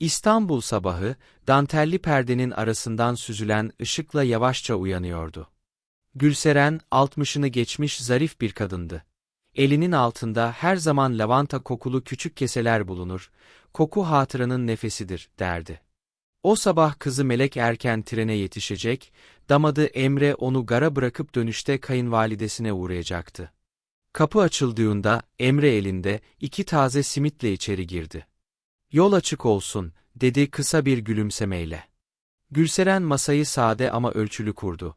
İstanbul sabahı, dantelli perdenin arasından süzülen ışıkla yavaşça uyanıyordu. Gülseren, altmışını geçmiş zarif bir kadındı. Elinin altında her zaman lavanta kokulu küçük keseler bulunur, koku hatıranın nefesidir, derdi. O sabah kızı Melek erken trene yetişecek, damadı Emre onu gara bırakıp dönüşte kayınvalidesine uğrayacaktı. Kapı açıldığında Emre elinde iki taze simitle içeri girdi. Yol açık olsun, dedi kısa bir gülümsemeyle. Gülseren masayı sade ama ölçülü kurdu.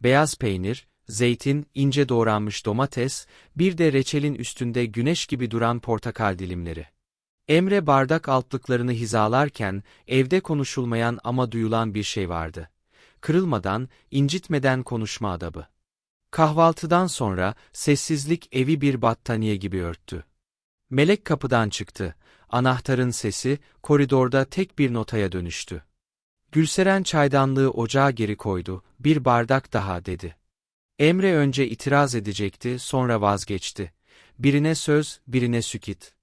Beyaz peynir, zeytin, ince doğranmış domates, bir de reçelin üstünde güneş gibi duran portakal dilimleri. Emre bardak altlıklarını hizalarken, evde konuşulmayan ama duyulan bir şey vardı. Kırılmadan, incitmeden konuşma adabı. Kahvaltıdan sonra, sessizlik evi bir battaniye gibi örttü. Melek kapıdan çıktı. Anahtarın sesi, koridorda tek bir notaya dönüştü. Gülseren çaydanlığı ocağa geri koydu, bir bardak daha dedi. Emre önce itiraz edecekti, sonra vazgeçti. Birine söz, birine sükit.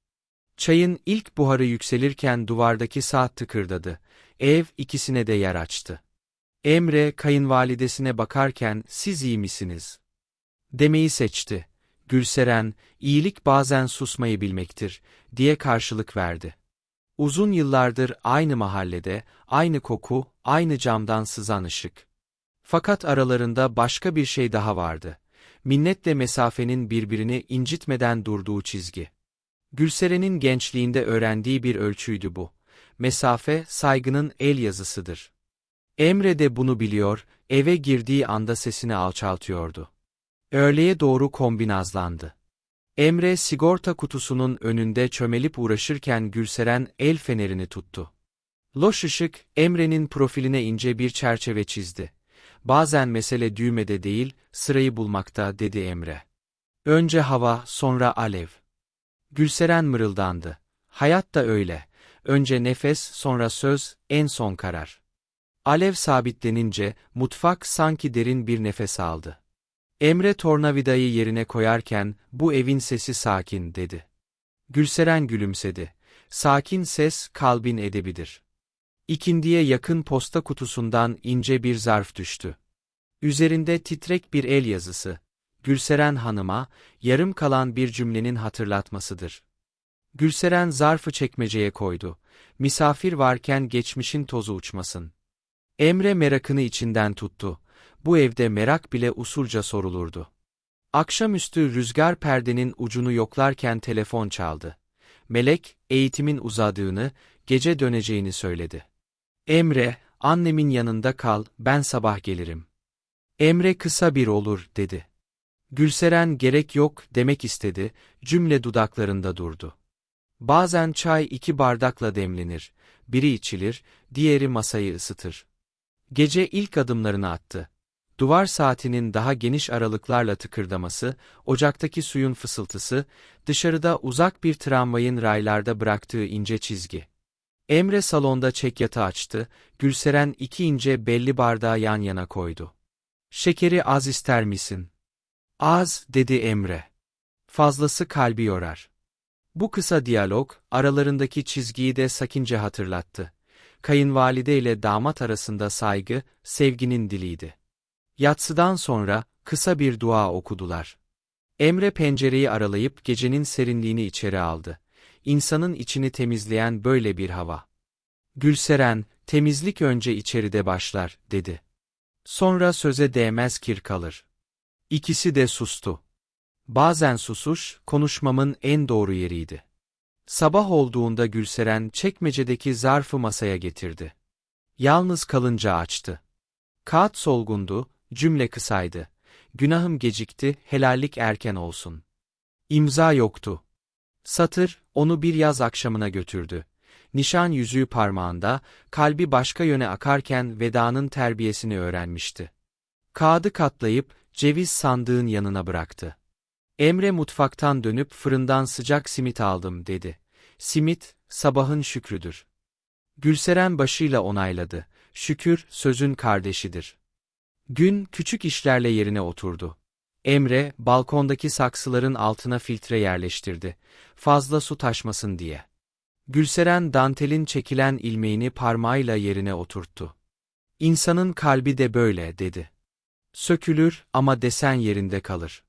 Çayın ilk buharı yükselirken duvardaki saat tıkırdadı. Ev ikisine de yer açtı. Emre kayınvalidesine bakarken siz iyi misiniz? Demeyi seçti. Gülseren, iyilik bazen susmayı bilmektir, diye karşılık verdi. Uzun yıllardır aynı mahallede, aynı koku, aynı camdan sızan ışık. Fakat aralarında başka bir şey daha vardı. Minnetle mesafenin birbirini incitmeden durduğu çizgi. Gülseren'in gençliğinde öğrendiği bir ölçüydü bu. Mesafe, saygının el yazısıdır. Emre de bunu biliyor, eve girdiği anda sesini alçaltıyordu. Öğleye doğru kombinazlandı. Emre sigorta kutusunun önünde çömelip uğraşırken Gülseren el fenerini tuttu. Loş ışık, Emre'nin profiline ince bir çerçeve çizdi. Bazen mesele düğmede değil, sırayı bulmakta, dedi Emre. Önce hava, sonra alev. Gülseren mırıldandı. Hayat da öyle. Önce nefes, sonra söz, en son karar. Alev sabitlenince, mutfak sanki derin bir nefes aldı. Emre tornavidayı yerine koyarken, bu evin sesi sakin, dedi. Gülseren gülümsedi. Sakin ses, kalbin edebidir. İkindiye yakın posta kutusundan ince bir zarf düştü. Üzerinde titrek bir el yazısı. Gülseren Hanım'a, yarım kalan bir cümlenin hatırlatmasıdır. Gülseren zarfı çekmeceye koydu. Misafir varken geçmişin tozu uçmasın. Emre merakını içinden tuttu. Bu evde merak bile usulca sorulurdu. Akşamüstü rüzgar perdenin ucunu yoklarken telefon çaldı. Melek, eğitimin uzadığını, gece döneceğini söyledi. Emre, annemin yanında kal, ben sabah gelirim. Emre kısa bir olur, dedi. Gülseren gerek yok demek istedi, cümle dudaklarında durdu. Bazen çay iki bardakla demlenir, biri içilir, diğeri masayı ısıtır. Gece ilk adımlarını attı. Duvar saatinin daha geniş aralıklarla tıkırdaması, ocaktaki suyun fısıltısı, dışarıda uzak bir tramvayın raylarda bıraktığı ince çizgi. Emre salonda çekyatı açtı, Gülseren iki ince belli bardağı yan yana koydu. Şekeri az ister misin? Az, dedi Emre. Fazlası kalbi yorar. Bu kısa diyalog, aralarındaki çizgiyi de sakince hatırlattı. Kayınvalide ile damat arasında saygı, sevginin diliydi. Yatsıdan sonra, kısa bir dua okudular. Emre pencereyi aralayıp gecenin serinliğini içeri aldı. İnsanın içini temizleyen böyle bir hava. Gülseren, temizlik önce içeride başlar, dedi. Sonra söze değmez kir kalır. İkisi de sustu. Bazen susuş, konuşmamın en doğru yeriydi. Sabah olduğunda Gülseren çekmecedeki zarfı masaya getirdi. Yalnız kalınca açtı. Kağıt solgundu, cümle kısaydı. Günahım gecikti, helallik erken olsun. İmza yoktu. Satır, onu bir yaz akşamına götürdü. Nişan yüzüğü parmağında, kalbi başka yöne akarken vedanın terbiyesini öğrenmişti. Kağıdı katlayıp, ceviz sandığın yanına bıraktı. Emre mutfaktan dönüp fırından sıcak simit aldım dedi. Simit, sabahın şükrüdür. Gülseren başıyla onayladı. Şükür, sözün kardeşidir. Gün küçük işlerle yerine oturdu. Emre, balkondaki saksıların altına filtre yerleştirdi. Fazla su taşmasın diye. Gülseren dantelin çekilen ilmeğini parmağıyla yerine oturttu. İnsanın kalbi de böyle, dedi. Sökülür ama desen yerinde kalır.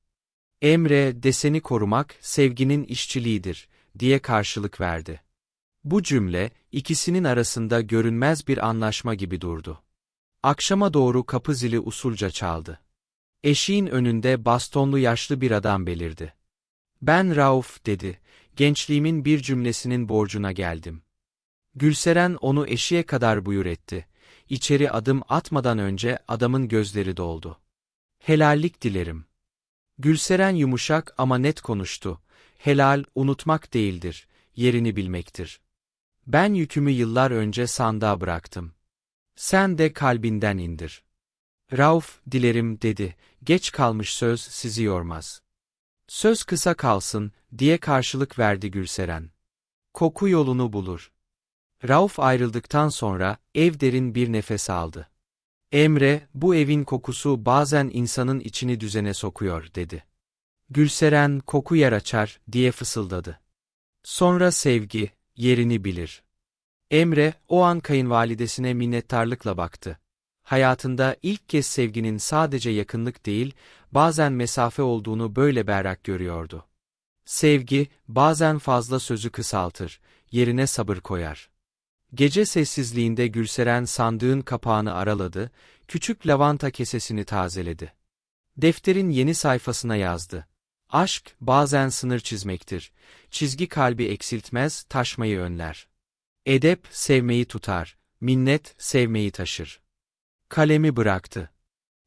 Emre, deseni korumak, sevginin işçiliğidir, diye karşılık verdi. Bu cümle, ikisinin arasında görünmez bir anlaşma gibi durdu. Akşama doğru kapı zili usulca çaldı. Eşiğin önünde bastonlu yaşlı bir adam belirdi. Ben Rauf, dedi. Gençliğimin bir cümlesinin borcuna geldim. Gülseren onu eşiğe kadar buyur etti. İçeri adım atmadan önce adamın gözleri doldu. Helallik dilerim. Gülseren yumuşak ama net konuştu. Helal, unutmak değildir, yerini bilmektir. Ben yükümü yıllar önce sandığa bıraktım. Sen de kalbinden indir. Rauf, dilerim dedi, geç kalmış söz sizi yormaz. Söz kısa kalsın, diye karşılık verdi Gülseren. Koku yolunu bulur. Rauf ayrıldıktan sonra, ev derin bir nefes aldı. Emre, bu evin kokusu bazen insanın içini düzene sokuyor, dedi. Gülseren, koku yer açar, diye fısıldadı. Sonra sevgi, yerini bilir. Emre, o an kayınvalidesine minnettarlıkla baktı. Hayatında ilk kez sevginin sadece yakınlık değil, bazen mesafe olduğunu böyle berrak görüyordu. Sevgi, bazen fazla sözü kısaltır, yerine sabır koyar. Gece sessizliğinde Gülseren sandığın kapağını araladı, küçük lavanta kesesini tazeledi. Defterin yeni sayfasına yazdı. Aşk, bazen sınır çizmektir. Çizgi kalbi eksiltmez, taşmayı önler. Edep, sevmeyi tutar. Minnet, sevmeyi taşır. Kalemi bıraktı.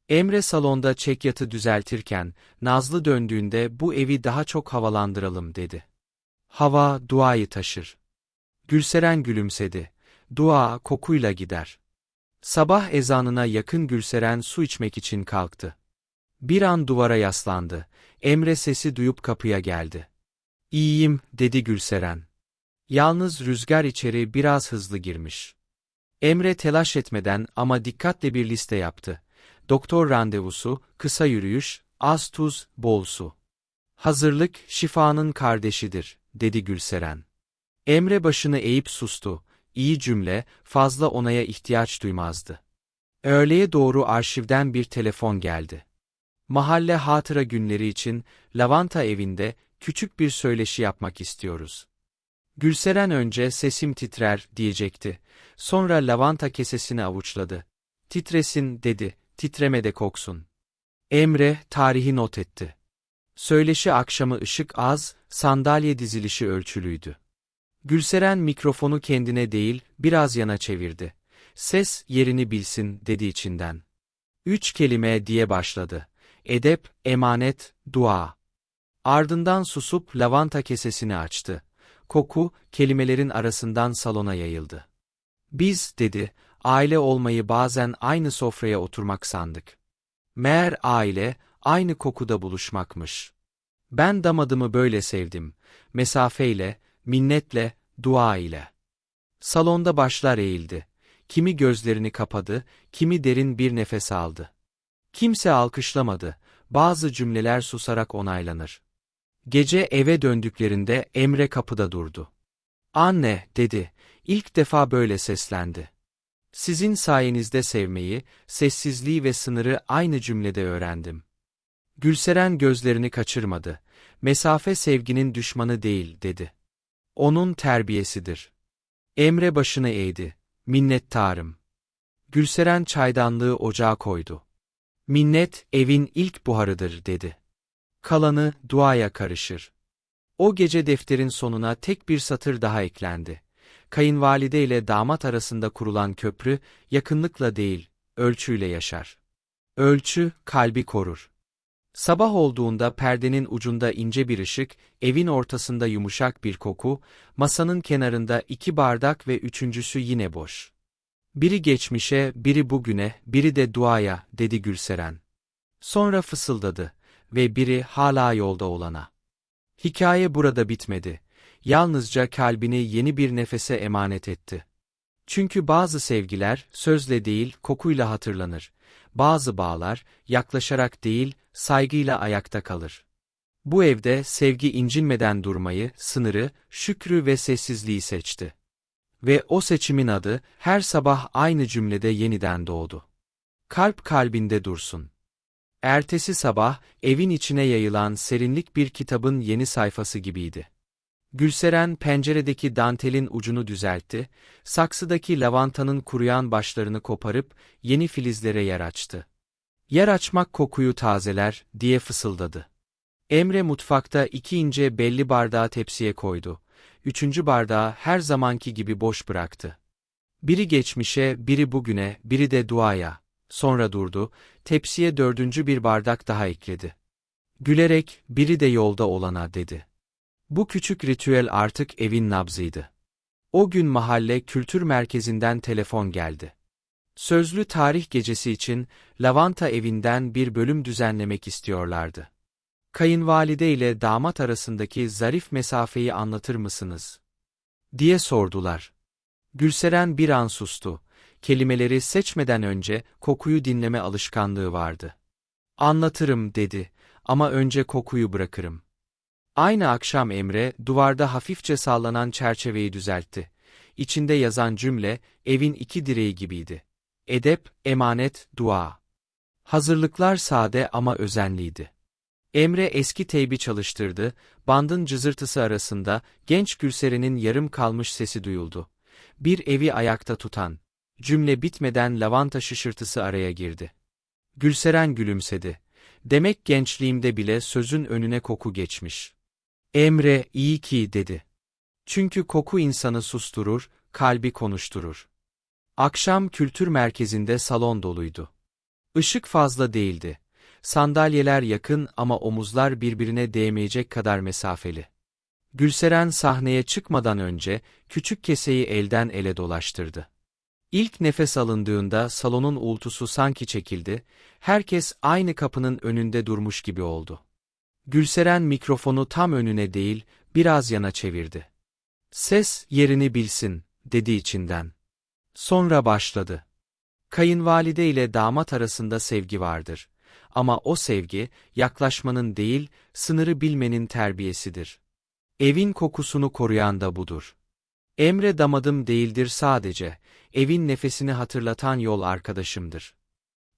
Emre salonda çekyatı düzeltirken, Nazlı döndüğünde bu evi daha çok havalandıralım dedi. Hava, duayı taşır. Gülseren gülümsedi. Dua, kokuyla gider. Sabah ezanına yakın Gülseren su içmek için kalktı. Bir an duvara yaslandı. Emre sesi duyup kapıya geldi. İyiyim, dedi Gülseren. Yalnız rüzgar içeri biraz hızlı girmiş. Emre telaş etmeden ama dikkatle bir liste yaptı. Doktor randevusu, kısa yürüyüş, az tuz, bol su. Hazırlık, şifanın kardeşidir, dedi Gülseren. Emre başını eğip sustu. İyi cümle, fazla onaya ihtiyaç duymazdı. Öğleye doğru arşivden bir telefon geldi. Mahalle hatıra günleri için lavanta evinde küçük bir söyleşi yapmak istiyoruz. Gülseren önce sesim titrer diyecekti. Sonra lavanta kesesini avuçladı. Titresin dedi, titreme de koksun. Emre tarihi not etti. Söyleşi akşamı ışık az, sandalye dizilişi ölçülüydü. Gülseren mikrofonu kendine değil, biraz yana çevirdi. Ses yerini bilsin dedi içinden. Üç kelime diye başladı. Edep, emanet, dua. Ardından susup lavanta kesesini açtı. Koku, kelimelerin arasından salona yayıldı. Biz, dedi, aile olmayı bazen aynı sofraya oturmak sandık. Meğer aile, aynı kokuda buluşmakmış. Ben damadımı böyle sevdim. Mesafeyle, minnetle, dua ile. Salonda başlar eğildi. Kimi gözlerini kapadı, kimi derin bir nefes aldı. Kimse alkışlamadı, bazı cümleler susarak onaylanır. Gece eve döndüklerinde Emre kapıda durdu. Anne, dedi, ilk defa böyle seslendi. Sizin sayenizde sevmeyi, sessizliği ve sınırı aynı cümlede öğrendim. Gülseren gözlerini kaçırmadı. Mesafe sevginin düşmanı değil, dedi. Onun terbiyesidir. Emre başını eğdi. Minnettarım. Gülseren çaydanlığı ocağa koydu. Minnet, evin ilk buharıdır, dedi. Kalanı, duaya karışır. O gece defterin sonuna tek bir satır daha eklendi. Kayınvalide ile damat arasında kurulan köprü, yakınlıkla değil, ölçüyle yaşar. Ölçü, kalbi korur. Sabah olduğunda perdenin ucunda ince bir ışık, evin ortasında yumuşak bir koku, masanın kenarında iki bardak ve üçüncüsü yine boş. Biri geçmişe, biri bugüne, biri de duaya, dedi Gülseren. Sonra fısıldadı ve biri hala yolda olana. Hikaye burada bitmedi. Yalnızca kalbini yeni bir nefese emanet etti. Çünkü bazı sevgiler sözle değil kokuyla hatırlanır. Bazı bağlar yaklaşarak değil saygıyla ayakta kalır. Bu evde sevgi incinmeden durmayı, sınırı, şükrü ve sessizliği seçti. Ve o seçimin adı her sabah aynı cümlede yeniden doğdu. Kalp kalbinde dursun. Ertesi sabah evin içine yayılan serinlik bir kitabın yeni sayfası gibiydi. Gülseren penceredeki dantelin ucunu düzeltti, saksıdaki lavantanın kuruyan başlarını koparıp yeni filizlere yer açtı. Yer açmak kokuyu tazeler, diye fısıldadı. Emre mutfakta iki ince belli bardağı tepsiye koydu. Üçüncü bardağı her zamanki gibi boş bıraktı. Biri geçmişe, biri bugüne, biri de duaya. Sonra durdu, tepsiye dördüncü bir bardak daha ekledi. Gülerek, biri de yolda olana dedi. Bu küçük ritüel artık evin nabzıydı. O gün mahalle kültür merkezinden telefon geldi. Sözlü tarih gecesi için Lavanta evinden bir bölüm düzenlemek istiyorlardı. Kayınvalide ile damat arasındaki zarif mesafeyi anlatır mısınız? diye sordular. Gülseren bir an sustu. Kelimeleri seçmeden önce kokuyu dinleme alışkanlığı vardı. Anlatırım dedi ama önce kokuyu bırakırım. Aynı akşam Emre, duvarda hafifçe sallanan çerçeveyi düzeltti. İçinde yazan cümle, evin iki direği gibiydi. Edep, emanet, dua. Hazırlıklar sade ama özenliydi. Emre eski teybi çalıştırdı, bandın cızırtısı arasında genç Gülseren'in yarım kalmış sesi duyuldu. Bir evi ayakta tutan. Cümle bitmeden lavanta şışırtısı araya girdi. Gülseren gülümsedi. Demek gençliğimde bile sözün önüne koku geçmiş. Emre, iyi ki dedi. Çünkü koku insanı susturur, kalbi konuşturur. Akşam kültür merkezinde salon doluydu. Işık fazla değildi. Sandalyeler yakın ama omuzlar birbirine değmeyecek kadar mesafeli. Gülseren sahneye çıkmadan önce küçük keseyi elden ele dolaştırdı. İlk nefes alındığında salonun uğultusu sanki çekildi, herkes aynı kapının önünde durmuş gibi oldu. Gülseren mikrofonu tam önüne değil, biraz yana çevirdi. Ses yerini bilsin, dedi içinden. Sonra başladı. Kayınvalide ile damat arasında sevgi vardır. Ama o sevgi, yaklaşmanın değil, sınırı bilmenin terbiyesidir. Evin kokusunu koruyan da budur. Emre damadım değildir sadece, evin nefesini hatırlatan yol arkadaşımdır.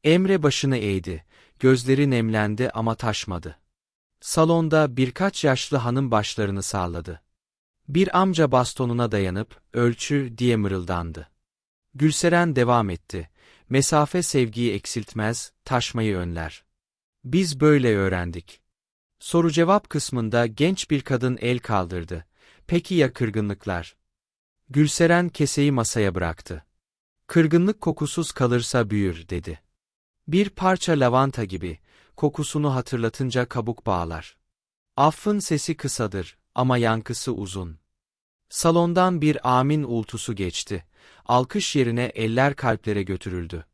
Emre başını eğdi, gözleri nemlendi ama taşmadı. Salonda birkaç yaşlı hanım başlarını salladı. Bir amca bastonuna dayanıp, ölçü diye mırıldandı. Gülseren devam etti. Mesafe sevgiyi eksiltmez, taşmayı önler. Biz böyle öğrendik. Soru-cevap kısmında genç bir kadın el kaldırdı. Peki ya kırgınlıklar? Gülseren keseyi masaya bıraktı. Kırgınlık kokusuz kalırsa büyür, dedi. Bir parça lavanta gibi, kokusunu hatırlatınca kabuk bağlar. Affın sesi kısadır ama yankısı uzun. Salondan bir amin ultusu geçti. Alkış yerine eller kalplere götürüldü.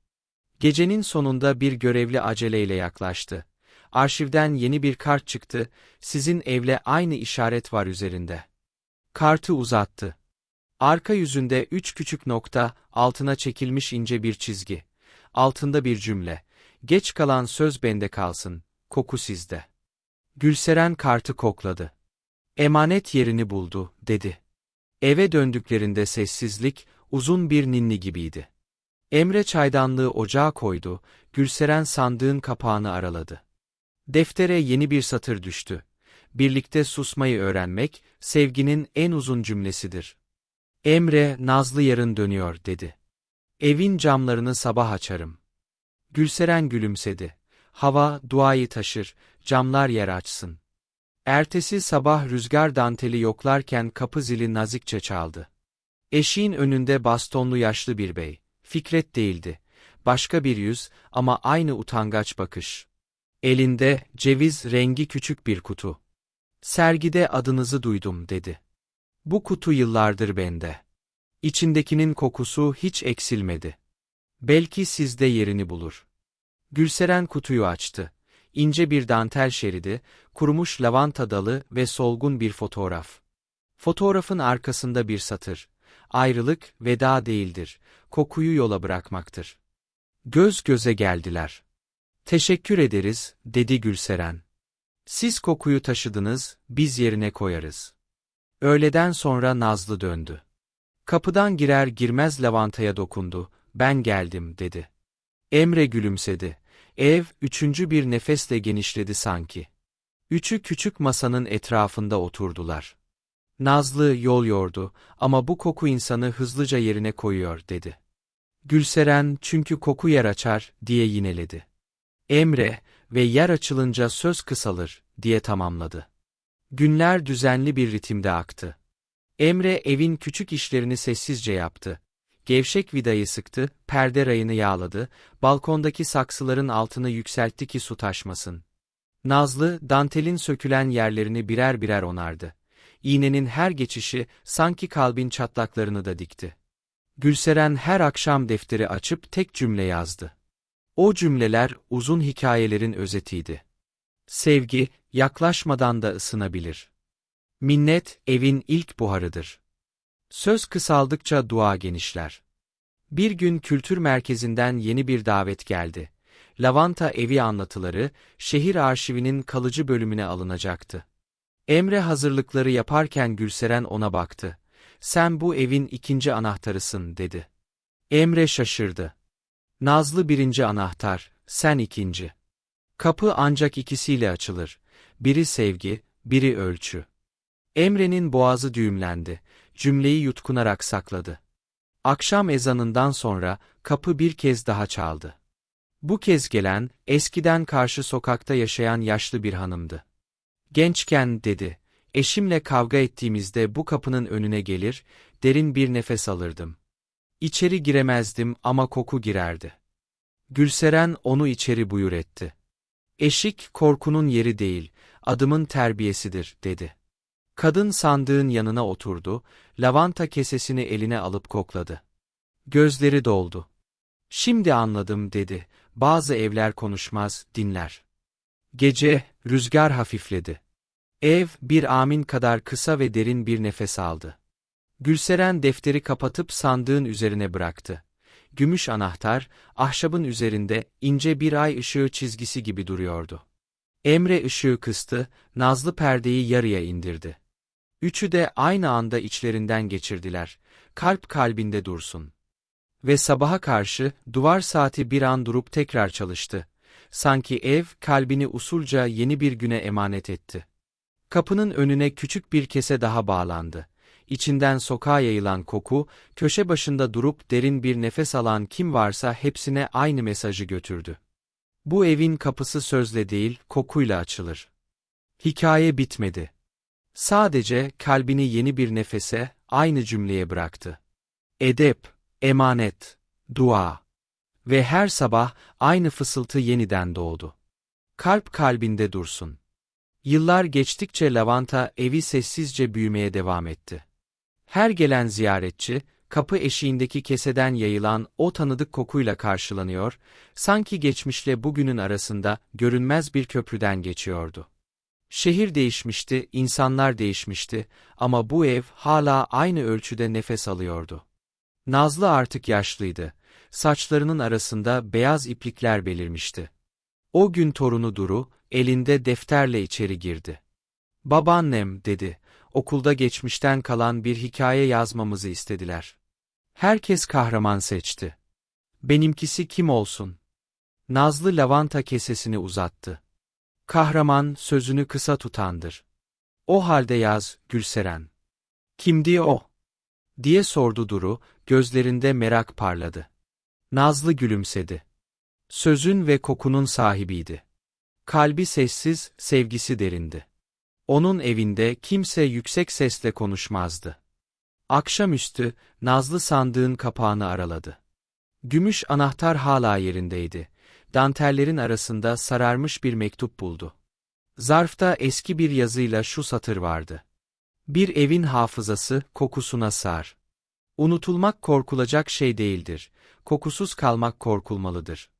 Gecenin sonunda bir görevli aceleyle yaklaştı. Arşivden yeni bir kart çıktı, sizin evle aynı işaret var üzerinde. Kartı uzattı. Arka yüzünde üç küçük nokta, altına çekilmiş ince bir çizgi. Altında bir cümle. Geç kalan söz bende kalsın, koku sizde. Gülseren kartı kokladı. Emanet yerini buldu, dedi. Eve döndüklerinde sessizlik, uzun bir ninni gibiydi. Emre çaydanlığı ocağa koydu, Gülseren sandığın kapağını araladı. Deftere yeni bir satır düştü. Birlikte susmayı öğrenmek, sevginin en uzun cümlesidir. Emre, Nazlı yarın dönüyor, dedi. Evin camlarını sabah açarım. Gülseren gülümsedi. Hava, duayı taşır, camlar yer açsın. Ertesi sabah rüzgar danteli yoklarken kapı zili nazikçe çaldı. Eşiğin önünde bastonlu yaşlı bir bey. Fikret değildi. Başka bir yüz ama aynı utangaç bakış. Elinde ceviz rengi küçük bir kutu. Sergide adınızı duydum dedi. Bu kutu yıllardır bende. İçindekinin kokusu hiç eksilmedi. Belki sizde yerini bulur. Gülseren kutuyu açtı. İnce bir dantel şeridi, kurumuş lavanta dalı ve solgun bir fotoğraf. Fotoğrafın arkasında bir satır. Ayrılık veda değildir, kokuyu yola bırakmaktır. Göz göze geldiler. Teşekkür ederiz, dedi Gülseren. Siz kokuyu taşıdınız, biz yerine koyarız. Öğleden sonra Nazlı döndü. Kapıdan girer girmez lavantaya dokundu, ben geldim dedi. Emre gülümsedi. Ev, üçüncü bir nefesle genişledi sanki. Üçü küçük masanın etrafında oturdular. Nazlı yol yordu ama bu koku insanı hızlıca yerine koyuyor dedi. Gülseren çünkü koku yer açar diye yineledi. Emre ve yer açılınca söz kısalır diye tamamladı. Günler düzenli bir ritimde aktı. Emre evin küçük işlerini sessizce yaptı. Gevşek vidayı sıktı, perde rayını yağladı, balkondaki saksıların altını yükseltti ki su taşmasın. Nazlı, dantelin sökülen yerlerini birer birer onardı. İğnenin her geçişi sanki kalbin çatlaklarını da dikti. Gülseren her akşam defteri açıp tek cümle yazdı. O cümleler uzun hikayelerin özetiydi. Sevgi, yaklaşmadan da ısınabilir. Minnet, evin ilk buharıdır. Söz kısaldıkça dua genişler. Bir gün kültür merkezinden yeni bir davet geldi. Lavanta evi anlatıları, şehir arşivinin kalıcı bölümüne alınacaktı. Emre hazırlıkları yaparken Gülseren ona baktı. Sen bu evin ikinci anahtarısın, dedi. Emre şaşırdı. Nazlı birinci anahtar, sen ikinci. Kapı ancak ikisiyle açılır. Biri sevgi, biri ölçü. Emre'nin boğazı düğümlendi. Cümleyi yutkunarak sakladı. Akşam ezanından sonra kapı bir kez daha çaldı. Bu kez gelen, eskiden karşı sokakta yaşayan yaşlı bir hanımdı. Gençken dedi, eşimle kavga ettiğimizde bu kapının önüne gelir, derin bir nefes alırdım. İçeri giremezdim ama koku girerdi. Gülseren onu içeri buyur etti. Eşik korkunun yeri değil, adımın terbiyesidir, dedi. Kadın sandığın yanına oturdu, lavanta kesesini eline alıp kokladı. Gözleri doldu. Şimdi anladım, dedi. Bazı evler konuşmaz, dinler. Gece, rüzgar hafifledi. Ev, bir amin kadar kısa ve derin bir nefes aldı. Gülseren defteri kapatıp sandığın üzerine bıraktı. Gümüş anahtar, ahşabın üzerinde ince bir ay ışığı çizgisi gibi duruyordu. Emre ışığı kıstı, nazlı perdeyi yarıya indirdi. Üçü de aynı anda içlerinden geçirdiler. Kalp kalbinde dursun. Ve sabaha karşı duvar saati bir an durup tekrar çalıştı. Sanki ev kalbini usulca yeni bir güne emanet etti. Kapının önüne küçük bir kese daha bağlandı. İçinden sokağa yayılan koku, köşe başında durup derin bir nefes alan kim varsa hepsine aynı mesajı götürdü. Bu evin kapısı sözle değil, kokuyla açılır. Hikaye bitmedi. Sadece kalbini yeni bir nefese, aynı cümleye bıraktı. Edep, emanet, dua. Ve her sabah aynı fısıltı yeniden doğdu. Kalp kalbinde dursun. Yıllar geçtikçe lavanta evi sessizce büyümeye devam etti. Her gelen ziyaretçi, kapı eşiğindeki keseden yayılan o tanıdık kokuyla karşılanıyor, sanki geçmişle bugünün arasında görünmez bir köprüden geçiyordu. Şehir değişmişti, insanlar değişmişti ama bu ev hala aynı ölçüde nefes alıyordu. Nazlı artık yaşlıydı. Saçlarının arasında beyaz iplikler belirmişti. O gün torunu Duru, elinde defterle içeri girdi. Babaannem, dedi, okulda geçmişten kalan bir hikaye yazmamızı istediler. Herkes kahraman seçti. Benimkisi kim olsun? Nazlı lavanta kesesini uzattı. Kahraman sözünü kısa tutandır. O halde yaz, Gülseren. Kimdi o? diye sordu Duru, gözlerinde merak parladı. Nazlı gülümsedi. Sözün ve kokunun sahibiydi. Kalbi sessiz, sevgisi derindi. Onun evinde kimse yüksek sesle konuşmazdı. Akşamüstü, Nazlı sandığın kapağını araladı. Gümüş anahtar hala yerindeydi dantellerin arasında sararmış bir mektup buldu. Zarfta eski bir yazıyla şu satır vardı. Bir evin hafızası kokusuna sar. Unutulmak korkulacak şey değildir, kokusuz kalmak korkulmalıdır.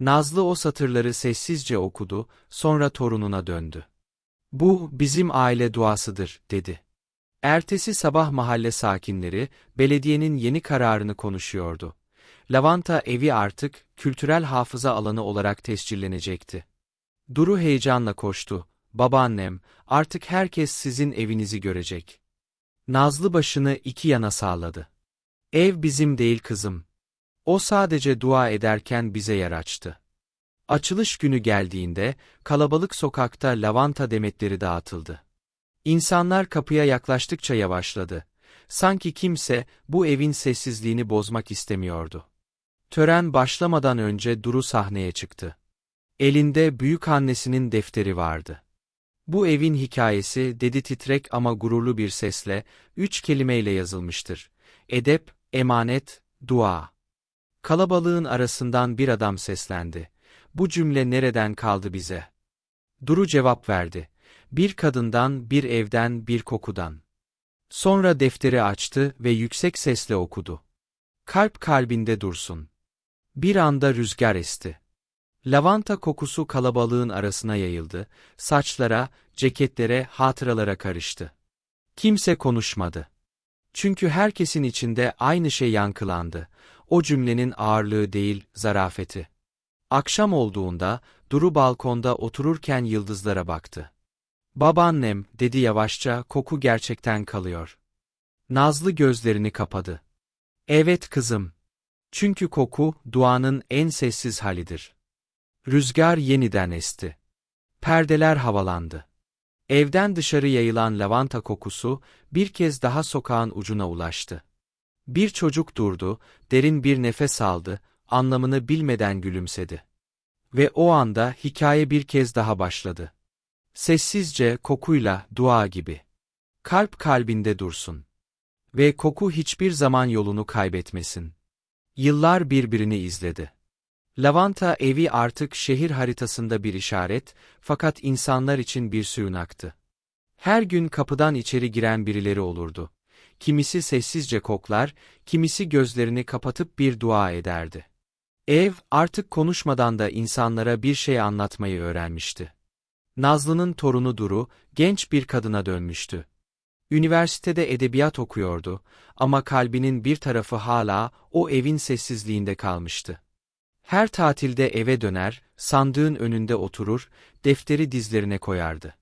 Nazlı o satırları sessizce okudu, sonra torununa döndü. Bu, bizim aile duasıdır, dedi. Ertesi sabah mahalle sakinleri, belediyenin yeni kararını konuşuyordu. Lavanta evi artık kültürel hafıza alanı olarak tescillenecekti. Duru heyecanla koştu. babaannem, artık herkes sizin evinizi görecek. Nazlı başını iki yana sağladı. Ev bizim değil kızım. O sadece dua ederken bize yer açtı. Açılış günü geldiğinde, kalabalık sokakta lavanta demetleri dağıtıldı. İnsanlar kapıya yaklaştıkça yavaşladı. Sanki kimse bu evin sessizliğini bozmak istemiyordu. Tören başlamadan önce Duru sahneye çıktı. Elinde büyük annesinin defteri vardı. Bu evin hikayesi dedi titrek ama gururlu bir sesle, üç kelimeyle yazılmıştır. Edep, emanet, dua. Kalabalığın arasından bir adam seslendi. Bu cümle nereden kaldı bize? Duru cevap verdi. Bir kadından, bir evden, bir kokudan. Sonra defteri açtı ve yüksek sesle okudu. Kalp kalbinde dursun. Bir anda rüzgar esti. Lavanta kokusu kalabalığın arasına yayıldı, saçlara, ceketlere, hatıralara karıştı. Kimse konuşmadı. Çünkü herkesin içinde aynı şey yankılandı. O cümlenin ağırlığı değil, zarafeti. Akşam olduğunda, Duru balkonda otururken yıldızlara baktı. Babaannem, dedi yavaşça, koku gerçekten kalıyor. Nazlı gözlerini kapadı. Evet kızım. Çünkü koku, duanın en sessiz halidir. Rüzgar yeniden esti. Perdeler havalandı. Evden dışarı yayılan lavanta kokusu, bir kez daha sokağın ucuna ulaştı. Bir çocuk durdu, derin bir nefes aldı, anlamını bilmeden gülümsedi. Ve o anda hikaye bir kez daha başladı. Sessizce, kokuyla, dua gibi. Kalp kalbinde dursun. Ve koku hiçbir zaman yolunu kaybetmesin. Yıllar birbirini izledi. Lavanta evi artık şehir haritasında bir işaret, fakat insanlar için bir sığınaktı. Her gün kapıdan içeri giren birileri olurdu. Kimisi sessizce koklar, kimisi gözlerini kapatıp bir dua ederdi. Ev, artık konuşmadan da insanlara bir şey anlatmayı öğrenmişti. Nazlı'nın torunu Duru, genç bir kadına dönmüştü. Üniversitede edebiyat okuyordu ama kalbinin bir tarafı hala o evin sessizliğinde kalmıştı. Her tatilde eve döner, sandığın önünde oturur, defteri dizlerine koyardı.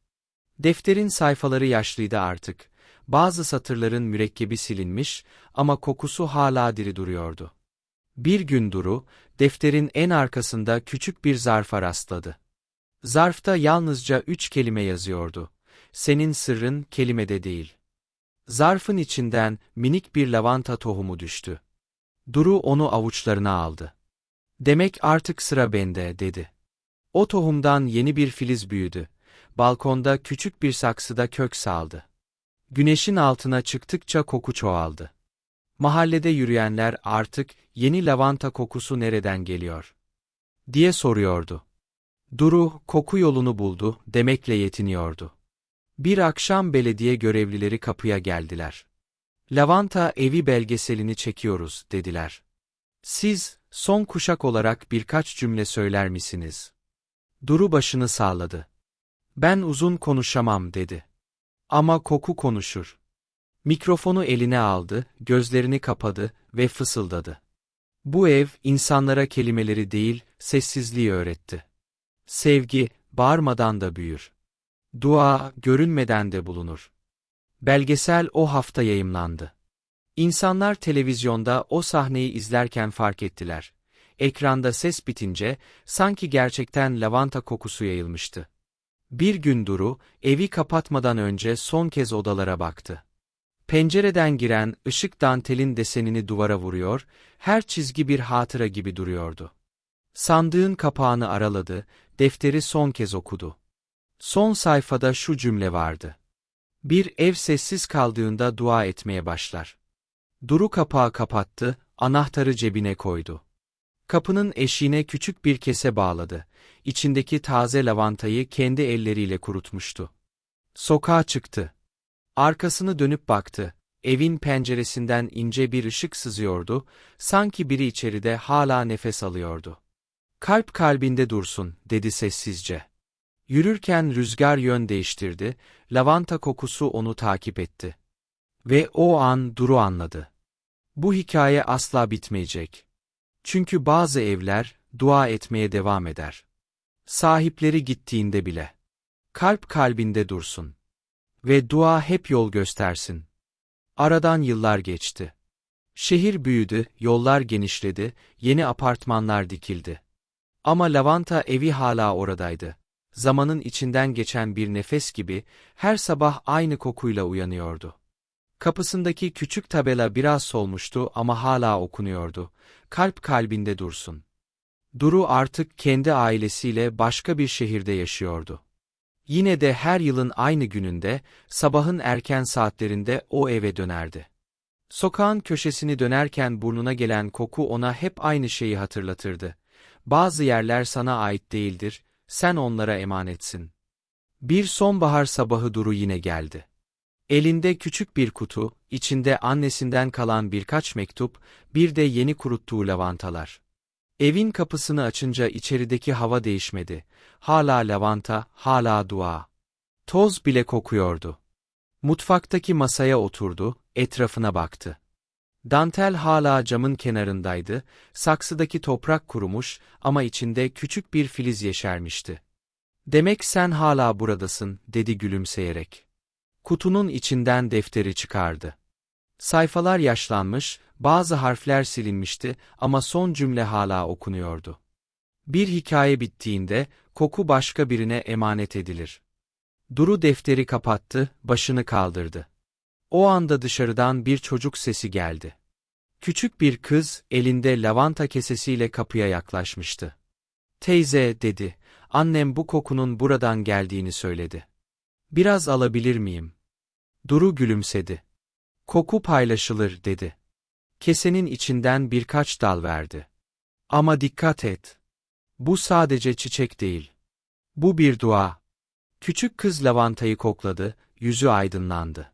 Defterin sayfaları yaşlıydı artık. Bazı satırların mürekkebi silinmiş ama kokusu hala diri duruyordu. Bir gün Duru, defterin en arkasında küçük bir zarfa rastladı. Zarfta yalnızca üç kelime yazıyordu. Senin sırrın kelimede değil. Zarfın içinden minik bir lavanta tohumu düştü. Duru onu avuçlarına aldı. Demek artık sıra bende, dedi. O tohumdan yeni bir filiz büyüdü. Balkonda küçük bir saksıda kök saldı. Güneşin altına çıktıkça koku çoğaldı. Mahallede yürüyenler artık yeni lavanta kokusu nereden geliyor? diye soruyordu. Duru, koku yolunu buldu, demekle yetiniyordu. Bir akşam belediye görevlileri kapıya geldiler. Lavanta evi belgeselini çekiyoruz, dediler. Siz, son kuşak olarak birkaç cümle söyler misiniz? Duru başını sağladı. Ben uzun konuşamam, dedi. Ama koku konuşur. Mikrofonu eline aldı, gözlerini kapadı ve fısıldadı. Bu ev, insanlara kelimeleri değil, sessizliği öğretti. Sevgi, bağırmadan da büyür. Dua, görünmeden de bulunur. Belgesel o hafta yayımlandı. İnsanlar televizyonda o sahneyi izlerken fark ettiler. Ekranda ses bitince, sanki gerçekten lavanta kokusu yayılmıştı. Bir gün Duru, evi kapatmadan önce son kez odalara baktı. Pencereden giren ışık dantelin desenini duvara vuruyor, her çizgi bir hatıra gibi duruyordu. Sandığın kapağını araladı, defteri son kez okudu. Son sayfada şu cümle vardı. Bir ev sessiz kaldığında dua etmeye başlar. Duru kapağı kapattı, anahtarı cebine koydu. Kapının eşiğine küçük bir kese bağladı. İçindeki taze lavantayı kendi elleriyle kurutmuştu. Sokağa çıktı. Arkasını dönüp baktı. Evin penceresinden ince bir ışık sızıyordu, sanki biri içeride hala nefes alıyordu. Kalp kalbinde dursun, dedi sessizce. Yürürken rüzgar yön değiştirdi, lavanta kokusu onu takip etti. Ve o an Duru anladı. Bu hikaye asla bitmeyecek. Çünkü bazı evler, dua etmeye devam eder. Sahipleri gittiğinde bile. Kalp kalbinde dursun. Ve dua hep yol göstersin. Aradan yıllar geçti. Şehir büyüdü, yollar genişledi, yeni apartmanlar dikildi. Ama lavanta evi hala oradaydı. Zamanın içinden geçen bir nefes gibi her sabah aynı kokuyla uyanıyordu. Kapısındaki küçük tabela biraz solmuştu ama hala okunuyordu. Kalp kalbinde dursun. Duru artık kendi ailesiyle başka bir şehirde yaşıyordu. Yine de her yılın aynı gününde, sabahın erken saatlerinde o eve dönerdi. Sokağın köşesini dönerken burnuna gelen koku ona hep aynı şeyi hatırlatırdı. Bazı yerler sana ait değildir, sen onlara emanetsin. Bir sonbahar sabahı Duru yine geldi. Elinde küçük bir kutu, içinde annesinden kalan birkaç mektup, bir de yeni kuruttuğu lavantalar. Evin kapısını açınca içerideki hava değişmedi. Hala lavanta, hala dua. Toz bile kokuyordu. Mutfaktaki masaya oturdu, etrafına baktı. Dantel hala camın kenarındaydı, saksıdaki toprak kurumuş ama içinde küçük bir filiz yeşermişti. Demek sen hala buradasın, dedi gülümseyerek. Kutunun içinden defteri çıkardı. Sayfalar yaşlanmış, bazı harfler silinmişti ama son cümle hala okunuyordu. Bir hikaye bittiğinde, koku başka birine emanet edilir. Duru defteri kapattı, başını kaldırdı. O anda dışarıdan bir çocuk sesi geldi. Küçük bir kız, elinde lavanta kesesiyle kapıya yaklaşmıştı. Teyze, dedi, annem bu kokunun buradan geldiğini söyledi. Biraz alabilir miyim? Duru gülümsedi. Koku paylaşılır, dedi. Kesenin içinden birkaç dal verdi. Ama dikkat et. Bu sadece çiçek değil. Bu bir dua. Küçük kız lavantayı kokladı, yüzü aydınlandı.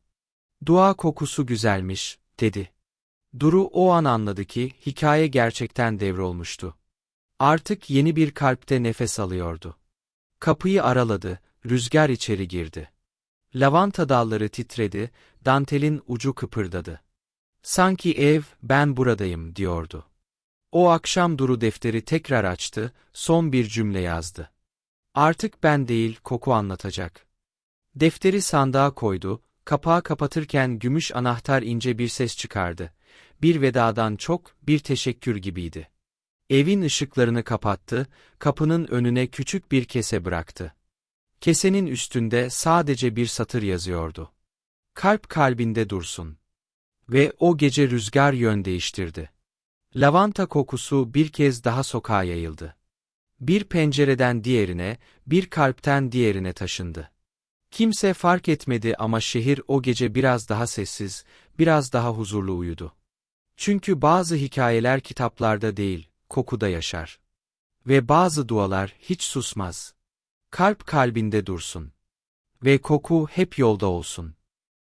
Dua kokusu güzelmiş, dedi. Duru o an anladı ki hikaye gerçekten devrolmuştu. Artık yeni bir kalpte nefes alıyordu. Kapıyı araladı, rüzgar içeri girdi. Lavanta dalları titredi, dantelin ucu kıpırdadı. Sanki ev, ben buradayım, diyordu. O akşam Duru defteri tekrar açtı, son bir cümle yazdı. Artık ben değil, koku anlatacak. Defteri sandığa koydu, kapağı kapatırken gümüş anahtar ince bir ses çıkardı. Bir vedadan çok, bir teşekkür gibiydi. Evin ışıklarını kapattı, kapının önüne küçük bir kese bıraktı. Kesenin üstünde sadece bir satır yazıyordu. Kalp kalbinde dursun. Ve o gece rüzgar yön değiştirdi. Lavanta kokusu bir kez daha sokağa yayıldı. Bir pencereden diğerine, bir kalpten diğerine taşındı. Kimse fark etmedi ama şehir o gece biraz daha sessiz, biraz daha huzurlu uyudu. Çünkü bazı hikayeler kitaplarda değil, kokuda yaşar. Ve bazı dualar hiç susmaz. Kalp kalbinde dursun. Ve koku hep yolda olsun.